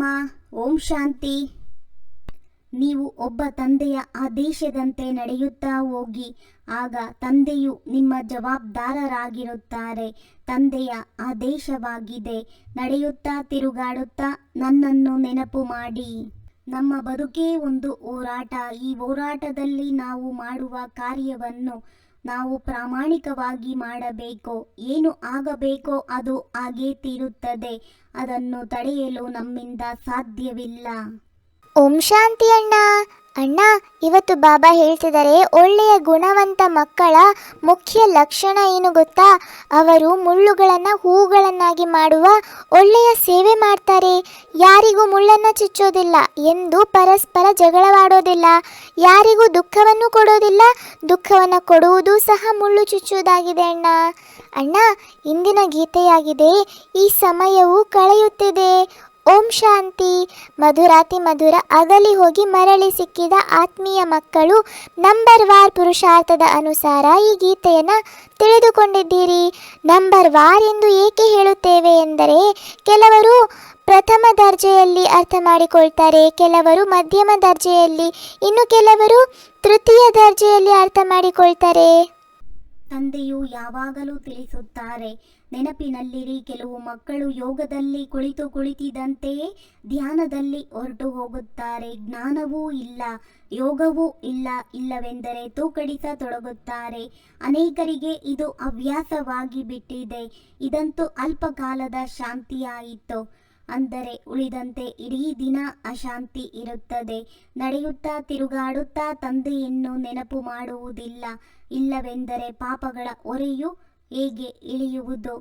ಅಮ್ಮ ಓಂ ಶಾಂತಿ. ನೀವು ಒಬ್ಬ ತಂದೆಯ ಆದೇಶದಂತೆ ನಡೆಯುತ್ತಾ ಹೋಗಿ, ಆಗ ತಂದೆಯು ನಿಮ್ಮ ಜವಾಬ್ದಾರರಾಗಿರುತ್ತಾರೆ. ತಂದೆಯ ಆದೇಶವಾಗಿದೆ. ನಡೆಯುತ್ತಾ ತಿರುಗಾಡುತ್ತಾ ನನ್ನನ್ನು ನೆನಪು ಮಾಡಿ. ನಮ್ಮ ಬದುಕೇ ಒಂದು ಹೋರಾಟ. ಈ ಹೋರಾಟದಲ್ಲಿ ನಾವು ಮಾಡುವ ಕಾರ್ಯವನ್ನು ನಾವು ಪ್ರಾಮಾಣಿಕವಾಗಿ ಮಾಡಬೇಕು, ಏನು ಆಗಬೇಕೋ ಅದು ಆಗೇ ತೀರುತ್ತದೆ. ಅದನ್ನು ತಡೆಯಲು ನಮ್ಮಿಂದ ಸಾಧ್ಯವಿಲ್ಲ. ಓಂ ಶಾಂತಿ ಅಣ್ಣ. ಅಣ್ಣ, ಇವತ್ತು ಬಾಬಾ ಹೇಳ್ತಿದ್ದಾರೆ, ಒಳ್ಳೆಯ ಗುಣವಂತ ಮಕ್ಕಳ ಮುಖ್ಯ ಲಕ್ಷಣ ಏನು ಗೊತ್ತಾ? ಅವರು ಮುಳ್ಳುಗಳನ್ನು ಹೂಗಳನ್ನಾಗಿ ಮಾಡುವ ಒಳ್ಳೆಯ ಸೇವೆ ಮಾಡ್ತಾರೆ. ಮುಳ್ಳನ್ನು ಚುಚ್ಚೋದಿಲ್ಲ, ಎಂದು ಪರಸ್ಪರ ಜಗಳವಾಡೋದಿಲ್ಲ. ಯಾರಿಗೂ ದುಃಖವನ್ನು ಕೊಡೋದಿಲ್ಲ, ದುಃಖವನ್ನು ಕೊಡುವುದು ಸಹ ಮುಳ್ಳು ಚುಚ್ಚುವುದಾಗಿದೆ ಅಣ್ಣ. ಅಣ್ಣ, ಇಂದಿನ ಗೀತೆಯಾಗಿದೆ, ಈ ಸಮಯವು ಕಳೆಯುತ್ತಿದೆ. ಓಂ ಶಾಂತಿ. ಮಧುರಾತಿ ಮಧುರ ಅಗಲಿ ಹೋಗಿ ಮರಳಿ ಸಿಕ್ಕಿದ ಆತ್ಮೀಯ ಮಕ್ಕಳು ನಂಬರ್ ವಾರ್ ಪುರುಷಾರ್ಥದ ಅನುಸಾರ ಈ ಗೀತೆಯನ್ನು ತಿಳಿದುಕೊಂಡಿದ್ದೀರಿ. ನಂಬರ್ ವಾರ್ ಎಂದು ಏಕೆ ಹೇಳುತ್ತೇವೆ ಎಂದರೆ, ಕೆಲವರು ಪ್ರಥಮ ದರ್ಜೆಯಲ್ಲಿ ಅರ್ಥ ಮಾಡಿಕೊಳ್ತಾರೆ. ಕೆಲವರು ಮಧ್ಯಮ ದರ್ಜೆಯಲ್ಲಿ, ಇನ್ನು ಕೆಲವರು ತೃತೀಯ ದರ್ಜೆಯಲ್ಲಿ ಅರ್ಥ ಮಾಡಿಕೊಳ್ತಾರೆ. ತಂದೆಯು ಯಾವಾಗಲೂ ತಿಳಿಸುತ್ತಾರೆ, ನೆನಪಿನಲ್ಲಿರಿ, ಕೆಲವು ಮಕ್ಕಳು ಯೋಗದಲ್ಲಿ ಕುಳಿತು ಕುಳಿತಿದ್ದಂತೆಯೇ ಧ್ಯಾನದಲ್ಲಿ ಹೊರಟು ಹೋಗುತ್ತಾರೆ. ಜ್ಞಾನವೂ ಇಲ್ಲ, ಯೋಗವೂ ಇಲ್ಲ, ಇಲ್ಲವೆಂದರೆ ತೂಕಡಿಸತೊಡಗುತ್ತಾರೆ. ಅನೇಕರಿಗೆ ಇದು ಹವ್ಯಾಸವಾಗಿ ಬಿಟ್ಟಿದೆ. ಇದಂತೂ ಅಲ್ಪಕಾಲದ ಶಾಂತಿಯಾಯಿತು. ಅಂದರೆ ಉಳಿದಂತೆ ಇಡೀ ದಿನ ಅಶಾಂತಿ ಇರುತ್ತದೆ. ನಡೆಯುತ್ತಾ ತಿರುಗಾಡುತ್ತಾ ತಂದೆಯನ್ನು ನೆನಪು ಮಾಡುವುದಿಲ್ಲ. ಇಲ್ಲವೆಂದರೆ ಪಾಪಗಳ ಹೊರೆಯು ಹೇಗೆ ಇಳಿಯುವುದು?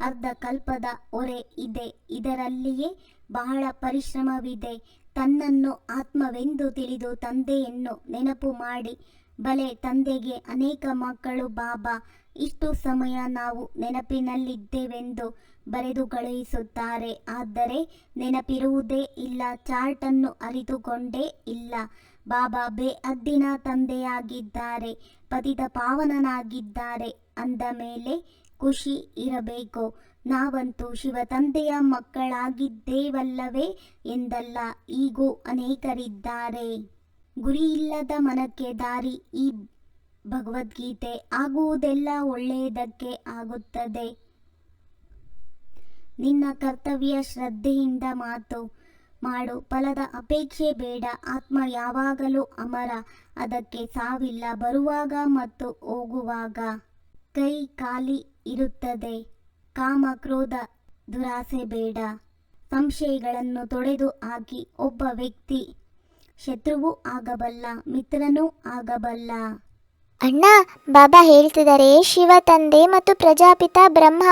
ಅರ್ಧ ಕಲ್ಪದ ಹೊರೆ ಇದೆ. ಇದರಲ್ಲಿಯೇ ಬಹಳ ಪರಿಶ್ರಮವಿದೆ. ತನ್ನನ್ನು ಆತ್ಮವೆಂದು ತಿಳಿದು ತಂದೆಯನ್ನು ನೆನಪು ಮಾಡಿ ಬಲೆ ತಂದೆಗೆ ಅನೇಕ ಮಕ್ಕಳು, ಬಾಬಾ, ಇಷ್ಟು ಸಮಯ ನಾವು ನೆನಪಿನಲ್ಲಿದ್ದೇವೆಂದು ಬರೆದು ಕಳುಹಿಸುತ್ತಾರೆ. ಆದರೆ ನೆನಪಿರುವುದೇ ಇಲ್ಲ, ಚಾರ್ಟನ್ನು ಅರಿತುಕೊಂಡೇ ಇಲ್ಲ. ಬಾಬಾ ಬೇಅದ್ದಿನ ತಂದೆಯಾಗಿದ್ದಾರೆ, ಪತಿತ ಪಾವನನಾಗಿದ್ದಾರೆ. ಅಂದ ಮೇಲೆ, ಖುಷಿ ಇರಬೇಕು. ನಾವಂತೂ ಶಿವ ತಂದೆಯ ಮಕ್ಕಳಾಗಿದ್ದೇವಲ್ಲವೇ? ಎಂದಲ್ಲ, ಈಗೂ ಅನೇಕರಿದ್ದಾರೆ. ಗುರಿಯಿಲ್ಲದ ಮನಕ್ಕೆ ದಾರಿ ಈ ಭಗವದ್ಗೀತೆ ಆಗುವುದೆಲ್ಲ ಒಳ್ಳೆಯದಕ್ಕೆ ಆಗುತ್ತದೆ. ನಿನ್ನ ಕರ್ತವ್ಯ ಶ್ರದ್ಧೆಯಿಂದ ಮಾತು ಮಾಡು. ಫಲದ ಅಪೇಕ್ಷೆ ಬೇಡ. ಆತ್ಮ ಯಾವಾಗಲೂ ಅಮರ. ಅದಕ್ಕೆ ಸಾವಿಲ್ಲ. ಬರುವಾಗ ಮತ್ತು ಹೋಗುವಾಗ ಕೈ ಖಾಲಿ ಇರುತ್ತದೆ. ಕಾಮ ಕ್ರೋಧ ದುರಾಸೆ ಬೇಡ. ಸಂಶಯಗಳನ್ನು ತೊಡೆದು ಹಾಕಿ. ಒಬ್ಬ ವ್ಯಕ್ತಿ ಶತ್ರುವೂ ಆಗಬಲ್ಲ ಮಿತ್ರನೂ ಆಗಬಲ್ಲ. ಅಣ್ಣ, ಬಾಬಾ ಹೇಳ್ತಿದ್ದಾರೆ, ಶಿವ ತಂದೆ ಮತ್ತು ಪ್ರಜಾಪಿತ ಬ್ರಹ್ಮ.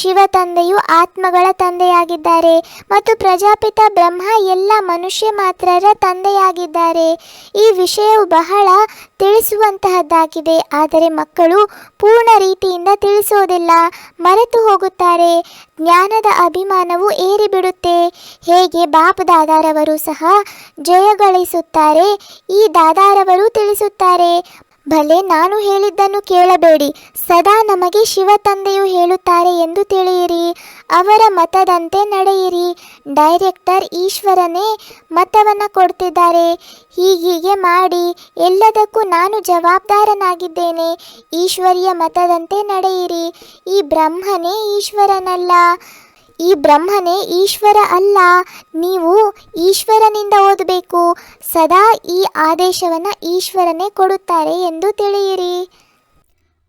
ಶಿವ ತಂದೆಯು ಆತ್ಮಗಳ ತಂದೆಯಾಗಿದ್ದಾರೆ ಮತ್ತು ಪ್ರಜಾಪಿತ ಬ್ರಹ್ಮ ಎಲ್ಲ ಮನುಷ್ಯ ಮಾತ್ರರ ತಂದೆಯಾಗಿದ್ದಾರೆ. ಈ ವಿಷಯವು ಬಹಳ ತಿಳಿಸುವಂತಹದ್ದಾಗಿದೆ, ಆದರೆ ಮಕ್ಕಳು ಪೂರ್ಣ ರೀತಿಯಿಂದ ತಿಳಿಸೋದಿಲ್ಲ, ಮರೆತು ಹೋಗುತ್ತಾರೆ. ಜ್ಞಾನದ ಅಭಿಮಾನವು ಏರಿಬಿಡುತ್ತೆ. ಹೇಗೆ ಬಾಪ್ ದಾದಾರವರು ಸಹ ಜಯಗಳಿಸುತ್ತಾರೆ, ಈ ದಾದಾರವರು ತಿಳಿಸುತ್ತಾರೆ. ಭಲೆ ನಾನು ಹೇಳಿದ್ದನ್ನು ಕೇಳಬೇಡಿ. ಸದಾ ನಮಗೆ ಶಿವ ತಂದೆಯು ಹೇಳುತ್ತಾರೆ ಎಂದು ತಿಳಿಯಿರಿ. ಅವರ ಮತದಂತೆ ನಡೆಯಿರಿ. ಡೈರೆಕ್ಟರ್ ಈಶ್ವರನೇ ಮತವನ್ನು ಕೊಡ್ತಿದ್ದಾರೆ. ಹೀಗೀಗೆ ಮಾಡಿ. ಎಲ್ಲದಕ್ಕೂ ನಾನು ಜವಾಬ್ದಾರನಾಗಿದ್ದೇನೆ. ಈಶ್ವರಿಯ ಮತದಂತೆ ನಡೆಯಿರಿ. ಈ ಬ್ರಹ್ಮನೇ ಈಶ್ವರನಲ್ಲ. ಈ ಬ್ರಹ್ಮನೇ ಈಶ್ವರ ಅಲ್ಲ, ನೀವು ಈಶ್ವರನಿಂದ ಓದಬೇಕು. ಸದಾ ಈ ಆದೇಶವನ್ನು ಈಶ್ವರನೇ ಕೊಡುತ್ತಾರೆ ಎಂದು ತಿಳಿಯಿರಿ.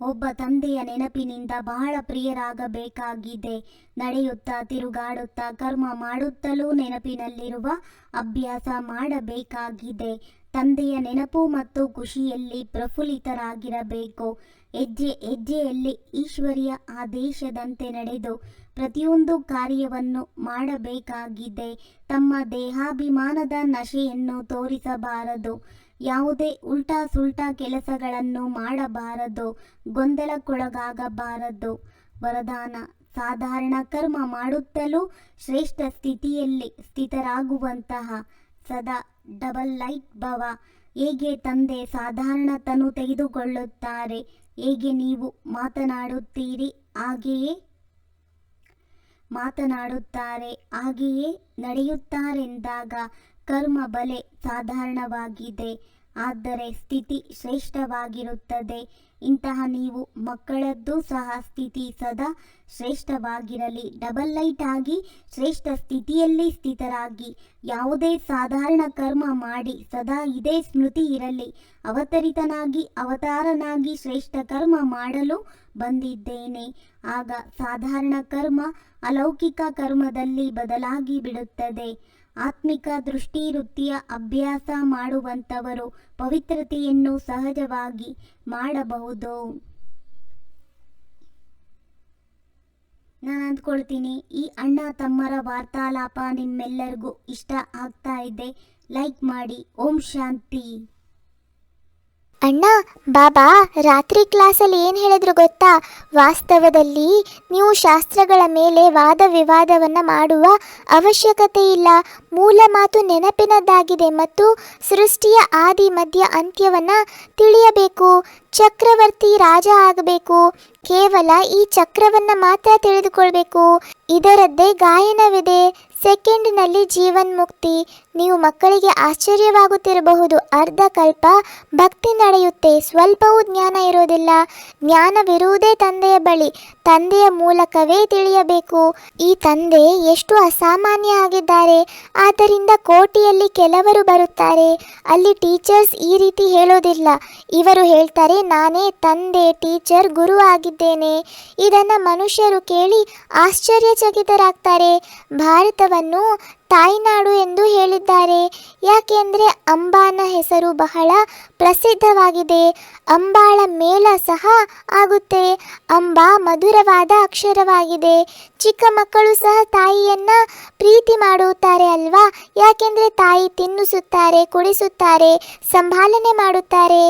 ಒಬ್ಬ ತಂದೆಯ ನೆನಪಿನಿಂದ ಬಹಳ ಪ್ರಿಯರಾಗಬೇಕಾಗಿದೆ. ನಡೆಯುತ್ತಾ, ತಿರುಗಾಡುತ್ತಾ, ಕರ್ಮ ಮಾಡುತ್ತಲೂ ನೆನಪಿನಲ್ಲಿರುವ ಅಭ್ಯಾಸ ಮಾಡಬೇಕಾಗಿದೆ. ತಂದೆಯ ನೆನಪು ಮತ್ತು ಖುಷಿಯಲ್ಲಿ ಪ್ರಫುಲ್ಲಿತರಾಗಿರಬೇಕು. ಹೆಜ್ಜೆ ಹೆಜ್ಜೆಯಲ್ಲಿ ಈಶ್ವರಿಯ ಆದೇಶದಂತೆ ನಡೆದು ಪ್ರತಿಯೊಂದು ಕಾರ್ಯವನ್ನು ಮಾಡಬೇಕಾಗಿದೆ. ತಮ್ಮ ದೇಹಾಭಿಮಾನದ ನಶೆಯನ್ನು ತೋರಿಸಬಾರದು. ಯಾವುದೇ ಉಲ್ಟಾ ಸುಲ್ಟಾ ಕೆಲಸಗಳನ್ನು ಮಾಡಬಾರದು. ಗೊಂದಲಕ್ಕೊಳಗಾಗಬಾರದು. ವರದಾನ, ಸಾಧಾರಣ ಕರ್ಮ ಮಾಡುತ್ತಲೂ ಶ್ರೇಷ್ಠ ಸ್ಥಿತಿಯಲ್ಲಿ ಸ್ಥಿತರಾಗುವಂತಹ ಸದಾ ಡಬಲ್ ಲೈಟ್ ಭವ. ಹೇಗೆ ತಂದೆ ಸಾಧಾರಣತನು ತೆಗೆದುಕೊಳ್ಳುತ್ತಾರೆ? ಹೇಗೆ ನೀವು ಮಾತನಾಡುತ್ತೀರಿ? ಹಾಗೆಯೇ ಮಾತನಾಡುತ್ತಾರೆ. ಹಾಗೆಯೇ ನಡೆಯುತ್ತಾರೆಂದಾಗ ಕರ್ಮ ಬಲೆ ಸಾಧಾರಣವಾಗಿದೆ. ಆದರೆ ಸ್ಥಿತಿ ಶ್ರೇಷ್ಠವಾಗಿರುತ್ತದೆ. ಇಂತಹ ನೀವು ಮಕ್ಕಳದ್ದು ಸಹ ಸ್ಥಿತಿ ಸದಾ ಶ್ರೇಷ್ಠವಾಗಿರಲಿ. ಡಬಲ್ ಲೈಟ್ ಆಗಿ ಶ್ರೇಷ್ಠ ಸ್ಥಿತಿಯಲ್ಲಿ ಸ್ಥಿತರಾಗಿ. ಯಾವುದೇ ಸಾಧಾರಣ ಕರ್ಮ ಮಾಡಿ ಸದಾ ಇದೇ ಸ್ಮೃತಿ ಇರಲಿ. ಅವತರಿತನಾಗಿ, ಅವತಾರನಾಗಿ ಶ್ರೇಷ್ಠ ಕರ್ಮ ಮಾಡಲು ಬಂದಿದ್ದೇನೆ. ಆಗ ಸಾಧಾರಣ ಕರ್ಮ ಅಲೌಕಿಕ ಕರ್ಮದಲ್ಲಿ ಬದಲಾಗಿ ಬಿಡುತ್ತದೆ. ಆತ್ಮಿಕ ದೃಷ್ಟಿ ವೃತ್ತಿಯ ಅಭ್ಯಾಸ ಮಾಡುವಂಥವರು ಪವಿತ್ರತೆಯನ್ನು ಸಹಜವಾಗಿ ಮಾಡಬಹುದು. ನಾನು ಅಂದ್ಕೊಳ್ತೀನಿ, ಈ ಅಣ್ಣ ತಮ್ಮರ ವಾರ್ತಾಲಾಪ ನಿಮ್ಮೆಲ್ಲರಿಗೂ ಇಷ್ಟ ಆಗ್ತಾ ಇದೆ. ಲೈಕ್ ಮಾಡಿ, ಓಂ ಶಾಂತಿ. ಅಣ್ಣ, ಬಾಬಾ, ರಾತ್ರಿ ಕ್ಲಾಸಲ್ಲಿ ಏನು ಹೇಳಿದ್ರು ಗೊತ್ತಾ? ವಾಸ್ತವದಲ್ಲಿ ನೀವು ಶಾಸ್ತ್ರಗಳ ಮೇಲೆ ವಾದ ವಿವಾದವನ್ನು ಮಾಡುವ ಅವಶ್ಯಕತೆ ಇಲ್ಲ. ಮೂಲ ಮಾತು ನೆನಪಿನದ್ದಾಗಿದೆ ಮತ್ತು ಸೃಷ್ಟಿಯ ಆದಿ, ಮಧ್ಯ ಅಂತ್ಯವನ್ನು ತಿಳಿಯಬೇಕು. ಚಕ್ರವರ್ತಿ ರಾಜ ಆಗಬೇಕು. ಕೇವಲ ಈ ಚಕ್ರವನ್ನು ಮಾತ್ರ ತಿಳಿದುಕೊಳ್ಬೇಕು. ಇದರದ್ದೇ ಗಾಯನವಿದೆ. ಸೆಕೆಂಡ್ನಲ್ಲಿ ಜೀವನ್ ಮುಕ್ತಿ ನೀವು ಮಕ್ಕಳಿಗೆ ಆಶ್ಚರ್ಯವಾಗುತ್ತಿರಬಹುದು. ಅರ್ಧ ಕಲ್ಪ ಭಕ್ತಿ ನಡೆಯುತ್ತೆ. ಸ್ವಲ್ಪವೂ ಜ್ಞಾನ ಇರೋದಿಲ್ಲ. ಜ್ಞಾನವಿರುವುದೇ ತಂದೆಯ ಬಳಿ. ತಂದೆಯ ಮೂಲಕವೇ ತಿಳಿಯಬೇಕು. ಈ ತಂದೆ ಎಷ್ಟು ಅಸಾಮಾನ್ಯ ಆಗಿದ್ದಾರೆ. ಆದ್ದರಿಂದ ಕೋಟಿಯಲ್ಲಿ ಕೆಲವರು ಬರುತ್ತಾರೆ. ಅಲ್ಲಿ ಟೀಚರ್ಸ್ ಈ ರೀತಿ ಹೇಳೋದಿಲ್ಲ. ಇವರು ಹೇಳ್ತಾರೆ, ನಾನೇ ತಂದೆ, ಟೀಚರ್, ಗುರು ಆಗಿದ್ದೇನೆ. ಇದನ್ನು ಮನುಷ್ಯರು ಕೇಳಿ ಆಶ್ಚರ್ಯಚಕಿತರಾಗ್ತಾರೆ. ಭಾರತವನ್ನು ತಾಯ್ನಾಡು ಎಂದು ಹೇಳಿದ್ದಾರೆ. ಯಾಕೆಂದರೆ ಅಂಬಾನ ಹೆಸರು ಬಹಳ ಪ್ರಸಿದ್ಧವಾಗಿದೆ. ಅಂಬಾಳ ಮೇಳ ಸಹ ಆಗುತ್ತೆ. ಅಂಬಾ ಮಧುರವಾದ ಅಕ್ಷರವಾಗಿದೆ. ಚಿಕ್ಕ ಮಕ್ಕಳು ಸಹ ತಾಯಿಯನ್ನು ಪ್ರೀತಿ ಮಾಡುತ್ತಾರೆ ಅಲ್ವಾ? ಯಾಕೆಂದರೆ ತಾಯಿ ತಿನ್ನಿಸುತ್ತಾರೆ, ಕುಡಿಸುತ್ತಾರೆ ಸಂಭಾಲನೆ ಮಾಡುತ್ತಾರೆ.